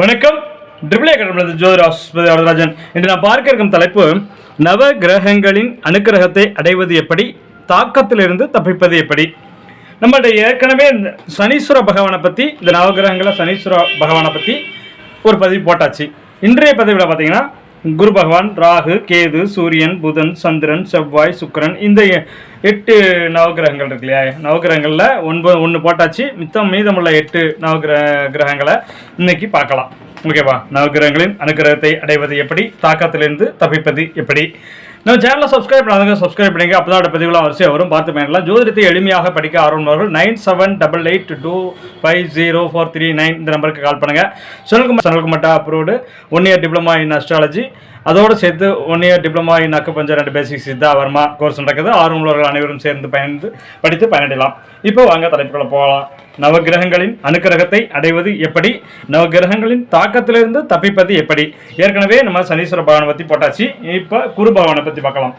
வணக்கம். ட்ரிபிளே கடவுளது ஜோதிராஸ் வரதராஜன் இன்று நான் பார்க்க இருக்கும் தலைப்பு நவ கிரகங்களின் அனுக்கிரகத்தை அடைவது எப்படி தாக்கத்திலிருந்து தப்பிப்பது எப்படி? நம்மளுடைய ஏற்கனவே இந்த சனீஸ்வர பகவானை பற்றி இந்த நவகிரகங்களை சனீஸ்வர பகவானை பற்றி ஒரு பதிவு போட்டாச்சு. இன்றைய பதிவில் பார்த்தீங்கன்னா குரு பகவான் ராகு கேது சூரியன் புதன் சந்திரன் செவ்வாய் சுக்கிரன் இந்த எட்டு நவகிரகங்கள் இருக்கு இல்லையா? நவகிரகங்களில் ஒன்பது ஒன்று போட்டாச்சு. மித்தம் மீதமுள்ள எட்டு நவகிரக கிரகங்களை இன்னைக்கு பார்க்கலாம். ஓகேவா? நவகிரகங்களின் அனுகிரகத்தை அடைவது எப்படி? தாக்கத்திலிருந்து தப்பிப்பது எப்படி? நம்ம சேனலை சப்ஸ்கிரைப் பண்ணாதவங்க சப்ஸ்கிரைப் பண்ணிங்க அப்போ தான் பதிவுலாம் வரிசையாக வரும். பார்த்து பயனலாம் ஜோதிடத்தை எளிமையாக படிக்க ஆர்வமானவர்கள் nine seven double eight two five zero four three nine இந்த நம்பருக்கு கால் பண்ணுங்கள் Sunalkumar சனல்குமார்ட்டா approved one year diploma in astrology அதோடு சேர்த்து one year diploma in acupuncture and basic Siddha Varma course நடக்குது. ஆர்வமுள்ளவர்கள் அனைவரும் சேர்ந்து பயந்து படித்து பயனடையலாம். இப்போ வாங்க தலைப்புகளை போகலாம். நவகிரகங்களின் அனுக்கிரகத்தை அடைவது எப்படி? நவகிரகங்களின் தாக்கத்திலிருந்து தப்பிப்பது எப்படி? ஏற்கனவே நம்ம சனீஸ்வர பகவானை பற்றி போட்டாச்சு. இப்போ குரு பகவானை பற்றி பார்க்கலாம்.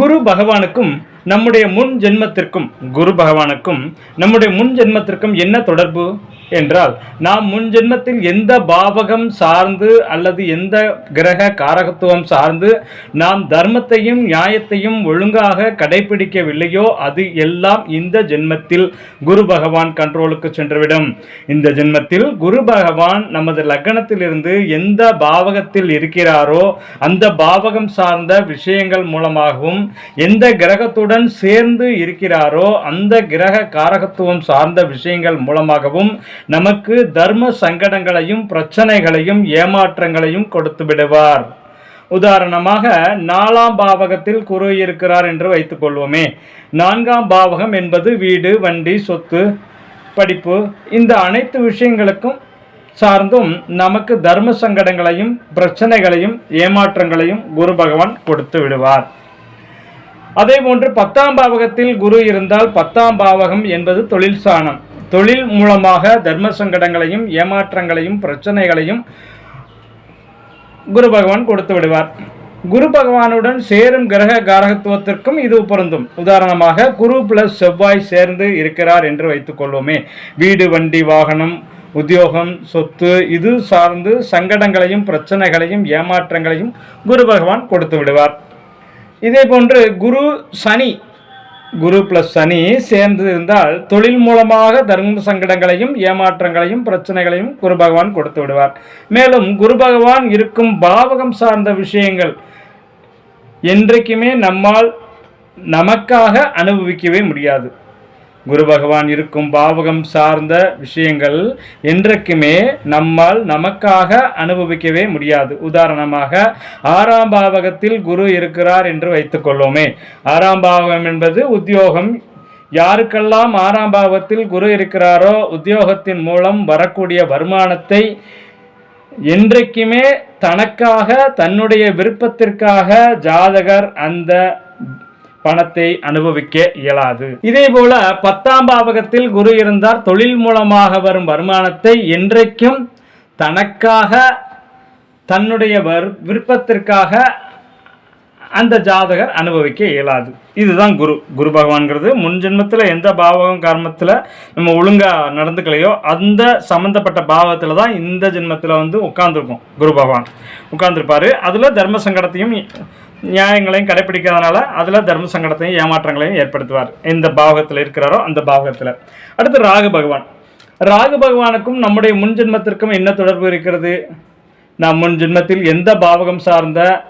குரு பகவானுக்கும் நம்முடைய முன் ஜென்மத்திற்கும் குரு பகவானுக்கும் நம்முடைய முன் ஜென்மத்திற்கும் என்ன தொடர்பு? என்றால் நாம் முன் ஜென்மத்தில் எந்த பாவகம் சார்ந்து அல்லது எந்த கிரக காரகத்துவம் சார்ந்து நாம் தர்மத்தையும் நியாயத்தையும் ஒழுங்காக கடைபிடிக்கவில்லையோ அது எல்லாம் இந்த ஜென்மத்தில் குரு பகவான் கண்ட்ரோலுக்கு சென்றுவிடும். இந்த ஜென்மத்தில் குரு பகவான் நமது லக்னத்திலிருந்து எந்த பாவகத்தில் இருக்கிறாரோ அந்த பாவகம் சார்ந்த விஷயங்கள் மூலமாகவும் எந்த கிரகத்தோடு யாருடன் சேர்ந்து இருக்கிறாரோ அந்த கிரக காரகத்துவம் சார்ந்த விஷயங்கள் மூலமாகவும் நமக்கு தர்ம சங்கடங்களையும் பிரச்சனைகளையும் ஏமாற்றங்களையும் கொடுத்து விடுவார். உதாரணமாக நாலாம் பாவகத்தில் குரு இருக்கிறார் என்று வைத்துக் கொள்வோமே. நான்காம் பாவகம் என்பது வீடு வண்டி சொத்து படிப்பு இந்த அனைத்து விஷயங்களுக்கும் சார்ந்தும் நமக்கு தர்ம சங்கடங்களையும் பிரச்சனைகளையும் ஏமாற்றங்களையும் குரு பகவான் கொடுத்து விடுவார். அதே போன்று பத்தாம் பாவகத்தில் குரு இருந்தால் பத்தாம் பாவகம் என்பது தொழில் சாணம். தொழில் மூலமாக தர்ம சங்கடங்களையும் ஏமாற்றங்களையும் பிரச்சனைகளையும் குரு பகவான் கொடுத்து விடுவார். குரு பகவானுடன் சேரும் கிரக காரகத்துவத்திற்கும் இது பொருந்தும். உதாரணமாக குரு பிளஸ் செவ்வாய் சேர்ந்து இருக்கிறார் என்று வைத்துக்கொள்வோமே வீடு வண்டி வாகனம் உத்தியோகம் சொத்து இது சார்ந்து சங்கடங்களையும் பிரச்சனைகளையும் ஏமாற்றங்களையும் குரு பகவான் கொடுத்து விடுவார். இதே போன்று குரு சனி குரு பிளஸ் சனி சேர்ந்து இருந்தால் தொழில் மூலமாக தர்ம சங்கடங்களையும் ஏமாற்றங்களையும் பிரச்சனைகளையும் குரு பகவான் கொடுத்து விடுவார். மேலும் குரு பகவான் இருக்கும் பாவகம் சார்ந்த விஷயங்கள் என்றைக்குமே நம்மால் நமக்காக அனுபவிக்கவே முடியாது. குரு பகவான் இருக்கும் பாவகம் சார்ந்த விஷயங்கள் என்றைக்குமே நம்மால் நமக்காக அனுபவிக்கவே முடியாது. உதாரணமாக ஆறாம் பாவகத்தில் குரு இருக்கிறார் என்று வைத்துக்கொள்வோமே ஆறாம் பாவகம் என்பது உத்தியோகம். யாருக்கெல்லாம் ஆறாம் பாவத்தில் குரு இருக்கிறாரோ உத்தியோகத்தின் மூலம் வரக்கூடிய வருமானத்தை என்றைக்குமே தனக்காக தன்னுடைய விருப்பத்திற்காக ஜாதகர் அந்த பணத்தை அனுபவிக்க இயலாது. இதே போல பத்தாம் பாவகத்தில் குரு இருந்தார். தொழில் மூலமாக வரும் வருமானத்தை என்றைக்கும் தனக்காக தன்னுடைய வர்- விருப்பத்திற்காக அந்த ஜாதகர் அனுபவிக்க இயலாது. இதுதான் குரு. குரு பகவான்கிறது. முன் ஜென்மத்தில் எந்த பாவகம் கர்மத்தில் நம்ம ஒழுங்காக நடந்துக்கலையோ அந்த சம்மந்தப்பட்ட பாவத்தில் தான் இந்த ஜென்மத்தில் வந்து உட்கார்ந்துருக்கும் குரு பகவான். உட்கார்ந்துருப்பாரு. அதில் தர்ம சங்கடத்தையும் நியாயங்களையும் கடைப்பிடிக்கிறதுனால அதில் தர்ம சங்கடத்தையும் ஏமாற்றங்களையும் ஏற்படுத்துவார். எந்த பாவகத்தில் இருக்கிறாரோ அந்த பாவகத்தில். அடுத்து ராகு பகவான். ராகு பகவானுக்கும் நம்முடைய முன் ஜென்மத்திற்கும் என்ன தொடர்பு இருக்கிறது? நாம் முன் ஜென்மத்தில் எந்த பாவகம் சார்ந்த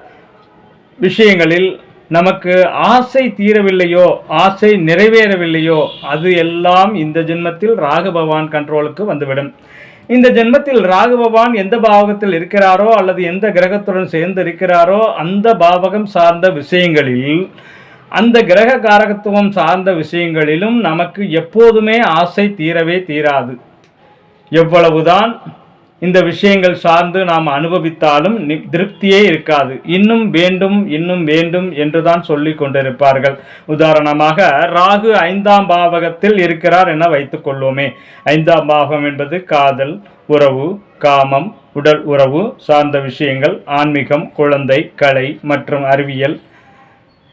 விஷயங்களில் நமக்கு ஆசை தீரவில்லையோ ஆசை நிறைவேறவில்லையோ அது எல்லாம் இந்த ஜென்மத்தில் ராகு பகவான் கண்ட்ரோலுக்கு வந்துவிடும். இந்த ஜென்மத்தில் ராகுபவான் எந்த பாவகத்தில் இருக்கிறாரோ அல்லது எந்த கிரகத்துடன் சேர்ந்து இருக்கிறாரோ அந்த பாவகம் சார்ந்த விஷயங்களில் அந்த கிரக காரகத்துவம் சார்ந்த விஷயங்களிலும் நமக்கு எப்போதுமே ஆசை தீரவே தீராது. எவ்வளவுதான் இந்த விஷயங்கள் சார்ந்து நாம் அனுபவித்தாலும் நி- திருப்தியே இருக்காது. இன்னும் வேண்டும் இன்னும் வேண்டும் என்றுதான் சொல்லி கொண்டிருப்பார்கள். உதாரணமாக ராகு ஐந்தாம் பாவகத்தில் இருக்கிறார் என வைத்துக் கொள்வோமே. ஐந்தாம் பாவகம் என்பது காதல் உறவு காமம் உடல் உறவு சார்ந்த விஷயங்கள் ஆன்மீகம் குழந்தை கலை மற்றும் அறிவியல்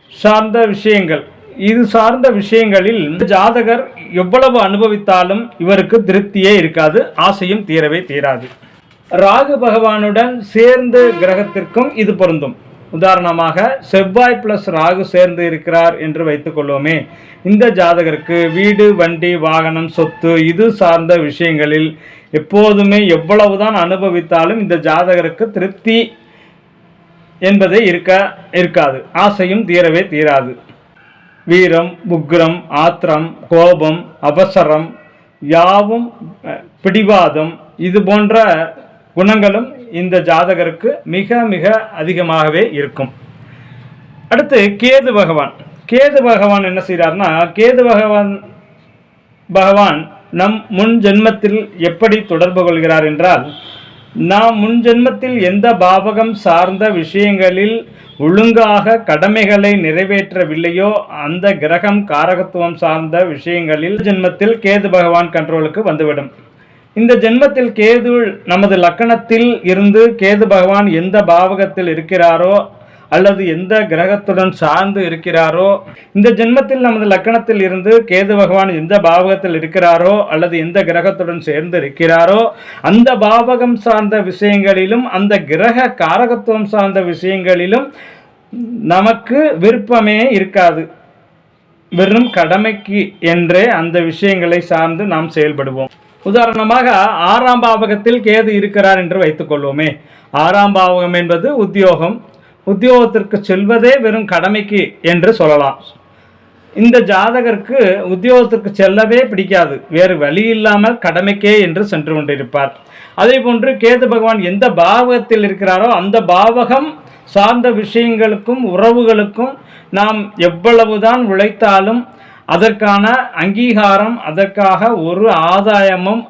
சார்ந்த விஷயங்கள். இது சார்ந்த விஷயங்களில் இந்த ஜாதகர் எவ்வளவு அனுபவித்தாலும் இவருக்கு திருப்தியே இருக்காது ஆசையும் தீரவே தீராது. ராகு பகவானுடன் சேர்ந்து கிரகத்திற்கும் இது பொருந்தும். உதாரணமாக செவ்வாய் பிளஸ் ராகு சேர்ந்து இருக்கிறார் என்று வைத்துக்கொள்வோமே இந்த ஜாதகருக்கு வீடு வண்டி வாகனம் சொத்து இது சார்ந்த விஷயங்களில் எப்போதுமே எவ்வளவுதான் அனுபவித்தாலும் இந்த ஜாதகருக்கு திருப்தி என்பதே இருக்க இருக்காது. ஆசையும் தீரவே தீராது. வீரம் உக்ரம் ஆத்திரம் கோபம் அவசரம் யாவும் பிடிவாதம் இது போன்ற குணங்களும் இந்த ஜாதகருக்கு மிக மிக அதிகமாகவே இருக்கும். அடுத்து கேது பகவான். கேது பகவான் என்ன செய்கிறார்னா கேது பகவான் பகவான் நம் முன் ஜென்மத்தில் எப்படி தொடர்பு கொள்கிறார் என்றால் நாம் முன் ஜென்மத்தில் எந்த பாவகம் சார்ந்த விஷயங்களில் ஒழுங்காக கடமைகளை நிறைவேற்றவில்லையோ அந்த கிரகம் காரகத்துவம் சார்ந்த விஷயங்களில் ஜென்மத்தில் கேது பகவான் கண்ட்ரோலுக்கு வந்துவிடும். இந்த ஜென்மத்தில் கேது நமது லக்கணத்தில் இருந்து கேது பகவான் எந்த பாவகத்தில் இருக்கிறாரோ அல்லது எந்த கிரகத்துடன் சார்ந்து இருக்கிறாரோ இந்த ஜென்மத்தில் நமது லக்கணத்தில் இருந்து கேது பகவான் எந்த பாவகத்தில் இருக்கிறாரோ அல்லது எந்த கிரகத்துடன் சேர்ந்து இருக்கிறாரோ அந்த பாவகம் சார்ந்த விஷயங்களிலும் அந்த கிரக காரகத்துவம் சார்ந்த விஷயங்களிலும் நமக்கு விருப்பமே இருக்காது. வெறும் கடமைக்கு என்றே அந்த விஷயங்களை சார்ந்து நாம் செயல்படுவோம். உதாரணமாக ஆறாம் பாவகத்தில் கேது இருக்கிறார் என்று வைத்துக்கொள்வோமே. ஆறாம் பாவகம் என்பது உத்தியோகம் உத்தியோகத்திற்கு செல்வதே வெறும் கடமைக்கு என்று சொல்லலாம். இந்த ஜாதகருக்கு உத்தியோகத்திற்கு செல்லவே பிடிக்காது. வேறு வழி இல்லாமல் கடமைக்கே என்று சென்று கொண்டிருப்பார். அதே போன்று கேது பகவான் எந்த பாவகத்தில் இருக்கிறாரோ அந்த பாவகம் சார்ந்த விஷயங்களுக்கும் உறவுகளுக்கும் நாம் எவ்வளவுதான் உழைத்தாலும் அதற்கான அங்கீகாரம் அதற்காக ஒரு ஆதாயமும்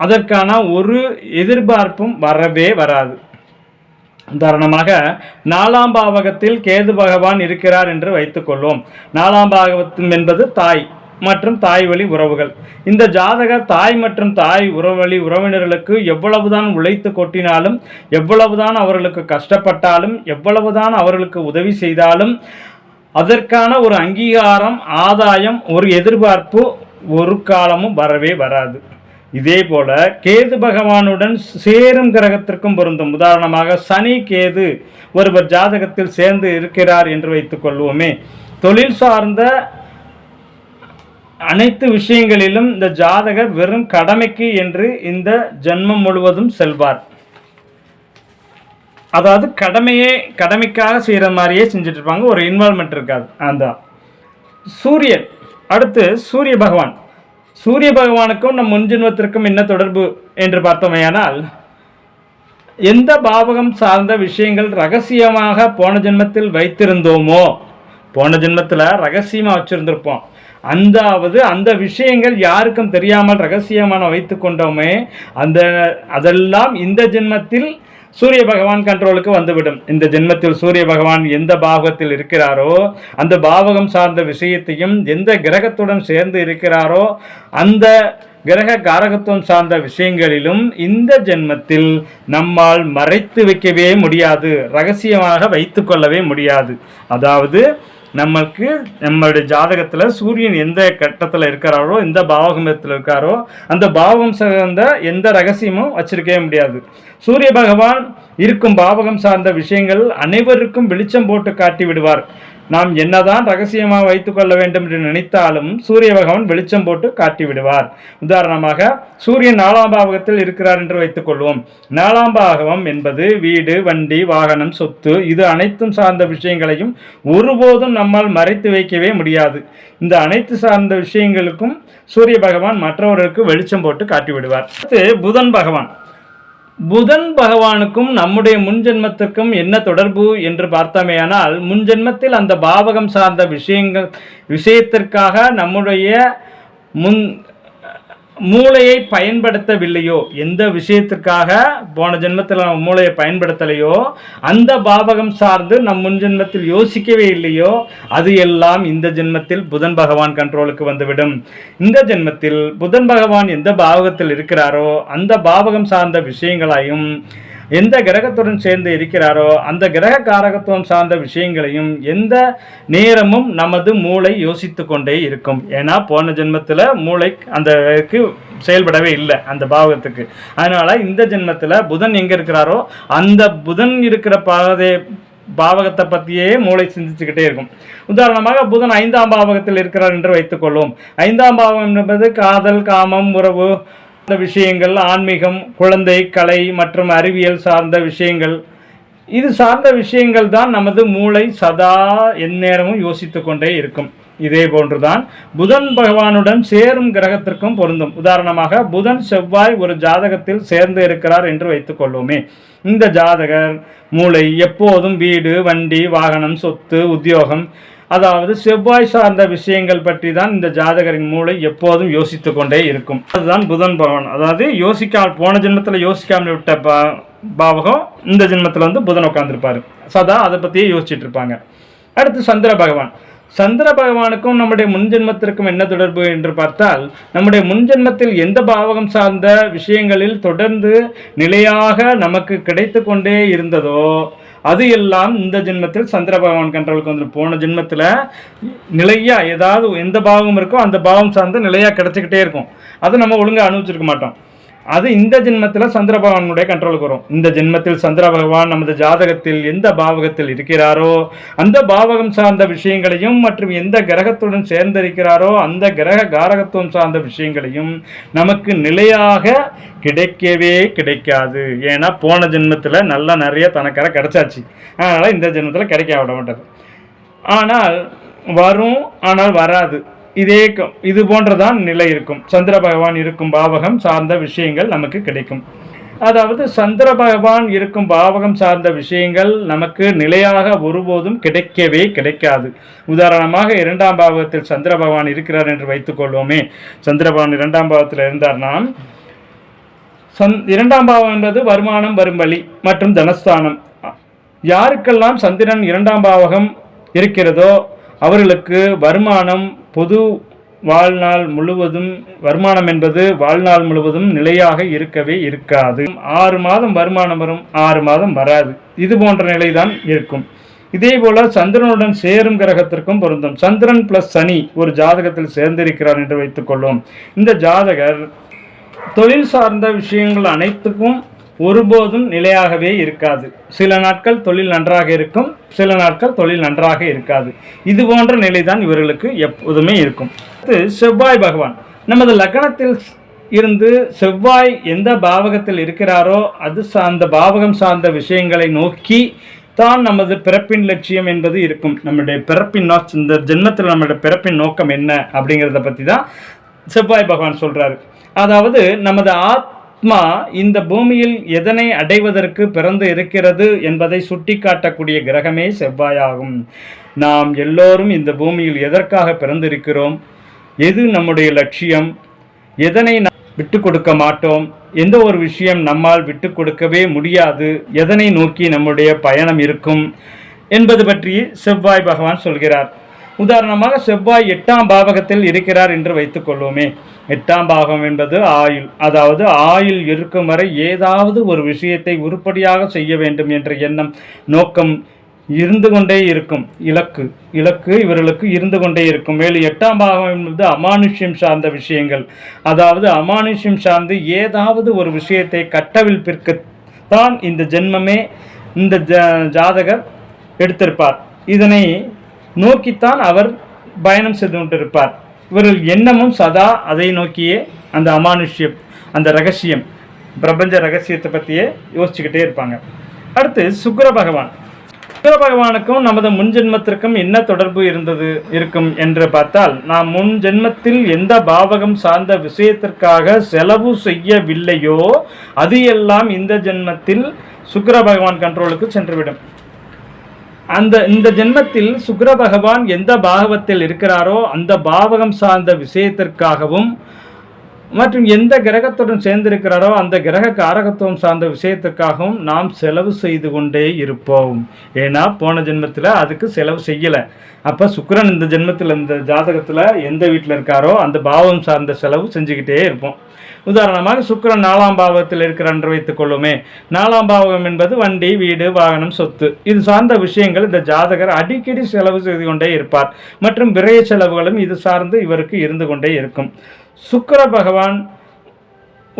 அதற்கான ஒரு எதிர்பார்ப்பும் வரவே வராது. உதாரணமாக நாலாம் பாவகத்தில் கேது பகவான் இருக்கிறார் என்று வைத்துக்கொள்வோம் நாலாம் பாவகம் என்பது தாய் மற்றும் தாய் வழி உறவுகள். இந்த ஜாதகர் தாய் மற்றும் தாய் உறவழி உறவினர்களுக்கு எவ்வளவுதான் உழைத்து கொட்டினாலும் எவ்வளவுதான் அவர்களுக்கு கஷ்டப்பட்டாலும் எவ்வளவுதான் அவர்களுக்கு உதவி செய்தாலும் அதற்கான ஒரு அங்கீகாரம் ஆதாயம் ஒரு எதிர்பார்ப்பு ஒரு காலமும் வரவே வராது. இதே போல கேது பகவானுடன் சேரும் கிரகத்திற்கும் பொருந்தும். உதாரணமாக சனி கேது ஒருவர் ஜாதகத்தில் சேர்ந்து இருக்கிறார் என்று வைத்துக்கொள்வோமே தொழில் சார்ந்த அனைத்து விஷயங்களிலும் இந்த ஜாதகர் வெறும் கடமைக்கு என்று இந்த ஜென்மம் முழுவதும் செல்வார். அதாவது கடமையே கடமைக்காக செய்கிற மாதிரியே செஞ்சுட்டு இருப்பாங்க. ஒரு இன்வால்மெண்ட் இருக்காது. அந்த சூரியன் அடுத்து சூரிய பகவான். சூரிய பகவானுக்கும் நம் முன்ஜென்மத்திற்கும் என்ன தொடர்பு என்று பார்த்தோமேயானால் எந்த பாவகம் சார்ந்த விஷயங்கள் ரகசியமாக போன ஜென்மத்தில் வைத்திருந்தோமோ போன ஜென்மத்தில் ரகசியமாக வச்சுருந்துருப்போம். அந்தாவது அந்த விஷயங்கள் யாருக்கும் தெரியாமல் ரகசியமான வைத்து கொண்டோமே அந்த அதெல்லாம் இந்த ஜென்மத்தில் சூரிய பகவான் கண்ட்ரோலுக்கு வந்துவிடும். இந்த ஜென்மத்தில் சூரிய பகவான் எந்த பாவகத்தில் இருக்கிறாரோ அந்த பாவகம் சார்ந்த விஷயத்தையும் எந்த கிரகத்துடன் சேர்ந்து இருக்கிறாரோ அந்த கிரக காரகத்துவம் சார்ந்த விஷயங்களிலும் இந்த ஜென்மத்தில் நம்மால் மறைத்து வைக்கவே முடியாது. ரகசியமாக வைத்துக்கொள்ளவே முடியாது. அதாவது நமக்கு நம்மளுடைய ஜாதகத்தில் சூரியன் எந்த கட்டத்தில் இருக்கிறாரோ எந்த பாவகத்தில் இருக்காரோ அந்த பாவகம் சார்ந்த எந்த ரகசியமும் வச்சிருக்கவே முடியாது. சூரிய பகவான் இருக்கும் பாவகம் சார்ந்த விஷயங்கள் அனைவருக்கும் வெளிச்சம் போட்டு காட்டி விடுவார் நாம் என்னதான் ரகசியமாக வைத்துக்கொள்ள வேண்டும் என்று நினைத்தாலும் சூரிய பகவான் வெளிச்சம் போட்டு காட்டி விடுவார் உதாரணமாக சூரியன் நாலாம் பாவகத்தில் இருக்கிறார் என்று வைத்துக்கொள்வோம் நாலாம் பாகவம் என்பது வீடு வண்டி வாகனம் சொத்து இது அனைத்தும் சார்ந்த விஷயங்களையும் ஒருபோதும் நம்மால் மறைத்து வைக்கவே முடியாது. இந்த அனைத்து சார்ந்த விஷயங்களுக்கும் சூரிய பகவான் மற்றவர்களுக்கு வெளிச்சம் போட்டு காட்டி விடுவார் அடுத்து புதன் பகவான். புதன் பகவானுக்கும் நம்முடைய முன்ஜென்மத்திற்கும் என்ன தொடர்பு என்று பார்த்தோமேயானால் முன்ஜென்மத்தில் அந்த பாவகம் சார்ந்த விஷயங்கள் விஷயத்திற்காக நம்முடைய முன் மூளையை பயன்படுத்தவில்லையோ எந்த விஷயத்திற்காக போன ஜென்மத்தில் நம்ம மூளையை பயன்படுத்தலையோ அந்த பாவகம் சார்ந்து நம் முன் ஜென்மத்தில் யோசிக்கவே இல்லையோ அது எல்லாம் இந்த ஜென்மத்தில் புதன் பகவான் கண்ட்ரோலுக்கு வந்துவிடும். இந்த ஜென்மத்தில் புதன் பகவான் எந்த பாவகத்தில் இருக்கிறாரோ அந்த பாவகம் சார்ந்த விஷயங்களையும் எந்த கிரகத்துடன் சேர்ந்து இருக்கிறாரோ அந்த கிரக காரகத்துவம் சார்ந்த விஷயங்களையும் எந்த நேரமும் நமது மூளை யோசித்து கொண்டே இருக்கும். ஏன்னா போன ஜென்மத்தில் மூளை அந்த செயல்படவே இல்லை அந்த பாவகத்துக்கு. அதனால் இந்த ஜென்மத்தில் புதன் எங்கே இருக்கிறாரோ அந்த புதன் இருக்கிற பாதை பாவகத்தை பற்றியே மூளை சிந்திச்சுக்கிட்டே இருக்கும். உதாரணமாக புதன் ஐந்தாம் பாவகத்தில் இருக்கிறார் என்று வைத்துக்கொள்வோம். ஐந்தாம் பாவகம் என்பது காதல் காமம் உறவு இந்த விஷயங்கள் ஆன்மீகம் குழந்தை கலை மற்றும் அறிவியல் சார்ந்த விஷயங்கள். இது சார்ந்த விஷயங்கள் தான் நமது மூளை சதா எந்நேரமும் யோசித்து கொண்டே இருக்கும். இதே போன்றுதான் புதன் பகவானுடன் சேரும் கிரகத்திற்கும் பொருந்தும். உதாரணமாக புதன் செவ்வாய் ஒரு ஜாதகத்தில் சேர்ந்து இருக்கிறார் என்று வைத்துக்கொள்வோமே இந்த ஜாதகர் மூளை எப்போதும் வீடு வண்டி வாகனம் சொத்து உத்தியோகம் அதாவது செவ்வாய் சார்ந்த விஷயங்கள் பற்றி தான் இந்த ஜாதகரின் மூளை எப்போதும் யோசித்து கொண்டே இருக்கும். அதுதான் புதன் பகவான். அதாவது யோசிக்காமல் போன ஜென்மத்தில் யோசிக்காமல் விட்ட பா பாவகம் இந்த ஜென்மத்தில் வந்து புதன் உட்காந்துருப்பாரு சதா அதை பற்றியே யோசிச்சுட்டு இருப்பாங்க. அடுத்து சந்திர பகவான். சந்திர பகவானுக்கும் நம்முடைய முன்ஜென்மத்திற்கும் என்ன தொடர்பு என்று பார்த்தால் நம்முடைய முன்ஜென்மத்தில் எந்த பாவகம் சார்ந்த விஷயங்களில் தொடர்ந்து நிலையாக நமக்கு கிடைத்து கொண்டே இருந்ததோ அது எல்லாம் இந்த ஜென்மத்தில் சந்திர பகவான் கண்ட்ரோலுக்கு வந்து போன ஜென்மத்தில் நிலையாக ஏதாவது எந்த பாவம் இருக்கோ அந்த பாவம் சார்ந்து நிலையாக கிடைச்சிக்கிட்டே இருக்கும். அதை நம்ம ஒழுங்காக அனுபவிச்சிருக்க மாட்டோம். அது இந்த ஜென்மத்தில் சந்திர பகவானுடைய கண்ட்ரோலுக்கு வரும். இந்த ஜென்மத்தில் சந்திர பகவான் நமது ஜாதகத்தில் எந்த பாவகத்தில் இருக்கிறாரோ அந்த பாவகம் சார்ந்த விஷயங்களையும் மற்றும் எந்த கிரகத்துடன் சேர்ந்திருக்கிறாரோ அந்த கிரக காரகத்துவம் சார்ந்த விஷயங்களையும் நமக்கு நிலையாக கிடைக்கவே கிடைக்காது. ஏன்னா போன ஜென்மத்தில் நல்லா நிறைய தனக்கரை கிடைச்சாச்சு. அதனால் இந்த ஜென்மத்தில் கிடைக்க விட மாட்டாது ஆனால் வரும் ஆனால் வராது. இதே இது போன்றதான் நிலை இருக்கும். சந்திர பகவான் இருக்கும் பாவகம் சார்ந்த விஷயங்கள் நமக்கு கிடைக்கும். அதாவது சந்திர பகவான் இருக்கும் பாவகம் சார்ந்த விஷயங்கள் நமக்கு நிலையாக ஒருபோதும் கிடைக்கவே கிடைக்காது. உதாரணமாக இரண்டாம் பாவகத்தில் சந்திர பகவான் இருக்கிறார் என்று வைத்துக்கொள்வோமே சந்திர பகவான் இரண்டாம் பாவத்தில் இருந்தார்னா சந் இரண்டாம் பாவம் என்பது வருமானம் வரும் வழி மற்றும் தனஸ்தானம். யாருக்கெல்லாம் சந்திரன் இரண்டாம் பாவகம் இருக்கிறதோ அவர்களுக்கு வருமானம் பொது வாழ்நாள் முழுவதும் வருமானம் என்பது வாழ்நாள் முழுவதும் நிலையாக இருக்கவே இருக்காது. ஆறு மாதம் வருமானம் வரும் ஆறு மாதம் வராது. இது போன்ற நிலைதான் இருக்கும். இதே போல சந்திரனுடன் சேரும் கிரகத்திற்கும் பொருந்தும். சந்திரன் பிளஸ் சனி ஒரு ஜாதகத்தில் சேர்ந்திருக்கிறார் என்று வைத்துக்கொள்வோம். இந்த ஜாதகர் தொழில் சார்ந்த விஷயங்கள் அனைத்துக்கும் ஒருபோதும் நிலையாகவே இருக்காது. சில நாட்கள் தொழில் நன்றாக இருக்கும் சில நாட்கள் தொழில் நன்றாக இருக்காது. இது போன்ற நிலைதான் இவர்களுக்கு எப்போதுமே இருக்கும். அடுத்து செவ்வாய் பகவான். நமது லக்னத்தில் இருந்து செவ்வாய் எந்த பாவகத்தில் இருக்கிறாரோ அது சார்ந்த பாவகம் சார்ந்த விஷயங்களை நோக்கி தான் நமது பிறப்பின் லட்சியம் என்பது இருக்கும். நம்முடைய பிறப்பின் நோ இந்த ஜென்மத்தில் நம்மளுடைய பிறப்பின் நோக்கம் என்ன அப்படிங்கிறத பற்றி தான் செவ்வாய் பகவான் சொல்கிறாரு அதாவது நமது ஆத் ஆத்மா இந்த பூமியில் எதனை அடைவதற்கு பிறந்து இருக்கிறது என்பதை சுட்டிக்காட்டக்கூடிய கிரகமே செவ்வாயாகும். நாம் எல்லோரும் இந்த பூமியில் எதற்காக பிறந்திருக்கிறோம்? எது நம்முடைய லட்சியம்? எதனை நாம் விட்டு கொடுக்க மாட்டோம்? எந்த ஒரு விஷயம் நம்மால் விட்டு கொடுக்கவே முடியாது. எதனை நோக்கி நம்முடைய பயணம் இருக்கும்? என்பது பற்றி செவ்வாய் பகவான் சொல்கிறார். உதாரணமாக செவ்வாய் எட்டாம் பாவகத்தில் இருக்கிறார் என்று வைத்துக்கொள்வோமே எட்டாம் பாகம் என்பது ஆயுள். அதாவது ஆயுள் இருக்கும் வரை ஏதாவது ஒரு விஷயத்தை உருப்படியாக செய்ய வேண்டும் என்ற எண்ணம் நோக்கம் இருந்து கொண்டே இருக்கும். இலக்கு. இலக்கு இவர்களுக்கு இருந்து கொண்டே இருக்கும். மேலும் எட்டாம் பாகம் என்பது அமானுஷ்யம் சார்ந்த விஷயங்கள். அதாவது அமானுஷ்யம் சார்ந்து ஏதாவது ஒரு விஷயத்தை கட்டவிழ்ப்பிற்குத்தான் இந்த ஜென்மமே இந்த ஜாதகர் எடுத்திருப்பார். இதனை நோக்கித்தான் அவர் பயணம் செய்து கொண்டிருப்பார். இவர்கள் எண்ணமும் சதா அதை நோக்கியே அந்த அமானுஷ்யம் அந்த ரகசியம் பிரபஞ்ச ரகசியத்தை பற்றியே யோசிச்சுக்கிட்டே இருப்பாங்க. அடுத்து சுக்கர பகவான். சுக்கர பகவானுக்கும் நமது முன் ஜென்மத்திற்கும் என்ன தொடர்பு இருந்தது இருக்கும் என்று பார்த்தால் நாம் முன் ஜென்மத்தில் எந்த பாவகம் சார்ந்த விஷயத்திற்காக செலவு செய்யவில்லையோ அது எல்லாம் இந்த ஜென்மத்தில் சுக்கர பகவான் கண்ட்ரோலுக்கு சென்றுவிடும். அந்த இந்த ஜென்மத்தில் சுக்ர பகவான் எந்த பாகவத்தில் இருக்கிறாரோ அந்த பாவகம் சார்ந்த விஷயத்திற்காகவும் மற்றும் எந்த கிரகத்துடன் சேர்ந்திருக்கிறாரோ அந்த கிரக காரகத்துவம் சார்ந்த விஷயத்துக்காகவும் நாம் செலவு செய்து கொண்டே இருப்போம். ஏன்னா போன ஜென்மத்தில் அதுக்கு செலவு செய்யலை. அப்போ சுக்கரன் இந்த ஜென்மத்தில் இந்த ஜாதகத்தில் எந்த வீட்டில் இருக்காரோ அந்த பாவம் சார்ந்த செலவு செஞ்சுக்கிட்டே இருப்போம். உதாரணமாக சுக்கிரன் நாலாம் பாவத்தில் இருக்கிறார் என்று வைத்துக் கொள்ளுமே. நாலாம் பாவகம் என்பது வண்டி வீடு வாகனம் சொத்து. இது சார்ந்த விஷயங்கள். இந்த ஜாதகர் அடிக்கடி செலவு செய்து கொண்டே இருப்பார். மற்றும் விரைய செலவுகளும் இது சார்ந்து இவருக்கு இருந்து கொண்டே இருக்கும். சுக்கர பகவான்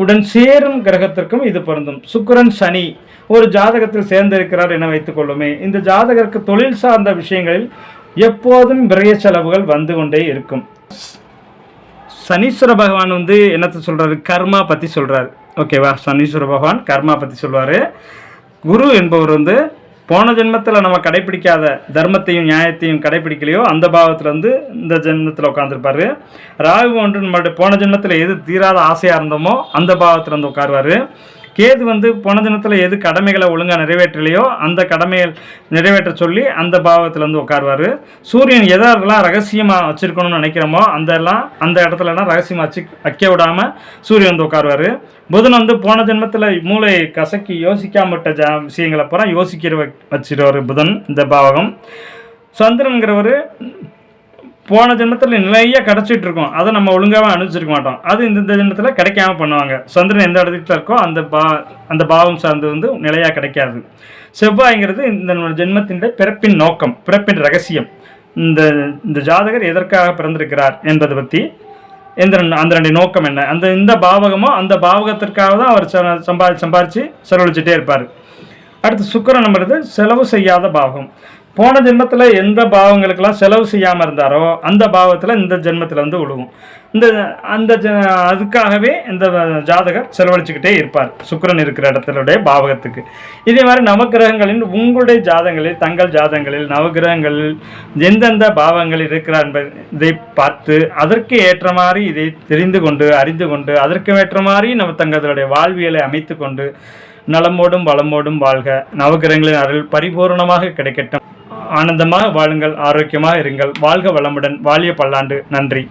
உடன் சேரும் கிரகத்திற்கும் இது பொருந்தும். சுக்கிரன் சனி ஒரு ஜாதகத்தில் சேர்ந்திருக்கிறார் என வைத்துக் கொள்ளுமே. இந்த ஜாதகருக்கு தொழில் சார்ந்த விஷயங்களில் எப்போதும் விரைய செலவுகள் வந்து கொண்டே இருக்கும். சனீஸ்வர பகவான் வந்து என்னத்தை சொல்கிறாரு கர்மா பற்றி சொல்கிறாரு ஓகேவா சனீஸ்வர பகவான் கர்மா பற்றி சொல்வார். குரு என்பவர் வந்து போன ஜென்மத்தில் நம்ம கடைப்பிடிக்காத தர்மத்தையும் நியாயத்தையும் கடைப்பிடிக்கலையோ அந்த பாவத்தில் வந்து இந்த ஜென்மத்தில் உட்காந்துருப்பார் ராகு ஒன்று நம்மளுடைய போன ஜென்மத்தில் எது தீராத ஆசையாக இருந்தோமோ அந்த பாவத்தில் வந்து உட்காருவார். கேது வந்து போன தினத்தில் எது கடமைகளை ஒழுங்காக நிறைவேற்றலையோ அந்த கடமைகள் நிறைவேற்ற சொல்லி அந்த பாவத்தில் வந்து உட்காருவார். சூரியன் எதாவதுலாம் ரகசியமாக வச்சுருக்கணும்னு நினைக்கிறோமோ அந்த எல்லாம் அந்த இடத்துலலாம் ரகசியமாக வச்சு வைக்க விடாமல் சூரியன் வந்து உட்காருவார். புதன் வந்து போன ஜென்மத்தில் மூளை கசக்கி யோசிக்காம விட்ட ஜா விஷயங்களை பூரா யோசிக்கிற வ- புதன் இந்த பாவகம். சந்திரன்கிறவர் போன ஜென்மத்தில் நிறைய கிடச்சிட்டு இருக்கோம். அதை நம்ம ஒழுங்காக அனுப்பிச்சிருக்க மாட்டோம். அது இந்த இந்த ஜென்மத்தில் கிடைக்காம பண்ணுவாங்க. சந்திரன் எந்த இடத்துல இருக்கோ அந்த பா அந்த பாவம் சார்ந்து வந்து நிலையாக கிடைக்காது. செவ்வாய்ங்கிறது இந்த நம்ம ஜென்மத்தின் பிறப்பின் நோக்கம் பிறப்பின் ரகசியம். இந்த இந்த ஜாதகர் எதற்காக பிறந்திருக்கிறார் என்பதை பற்றி எந்த ரெண்டு- அந்த ரெண்டு நோக்கம் என்ன? அந்த இந்த பாவகமோ அந்த பாவகத்திற்காக தான் அவர் ச- சம்பாதி சம்பாதிச்சு செலவழிச்சிட்டே இருப்பார். அடுத்து சுக்கரன் நம்புறது செலவு செய்யாத பாவகம். போன ஜென்மத்தில் எந்த பாவங்களுக்கெல்லாம் செலவு செய்யாமல் இருந்தாரோ அந்த பாவத்தில் இந்த ஜென்மத்தில் வந்து விழுவும் இந்த அந்த ஜ அதுக்காகவே இந்த ஜாதகர் செலவழிச்சுக்கிட்டே இருப்பார். சுக்கரன் இருக்கிற இடத்துடைய பாவகத்துக்கு. இதே மாதிரி நவகிரகங்களின் உங்களுடைய ஜாதகங்களில் தங்கள் ஜாதகங்களில் நவகிரகங்களில் எந்தெந்த பாவங்கள் இருக்கிறார் என்பதை இதை பார்த்து அதற்கு ஏற்ற மாதிரி இதை தெரிந்து கொண்டு அறிந்து கொண்டு அதற்கு ஏற்ற மாதிரி நம்ம தங்களுடைய வாழ்வியலை அமைத்து கொண்டு நலமோடும் வளமோடும் வாழ்க. நவகிரகங்களின் அருள் பரிபூரணமாக கிடைக்கட்டும். ஆனந்தமாக வாழுங்கள் ஆரோக்கியமாக இருங்கள். வாழ்க வளமுடன். வாழிய பல்லாண்டு. நன்றி.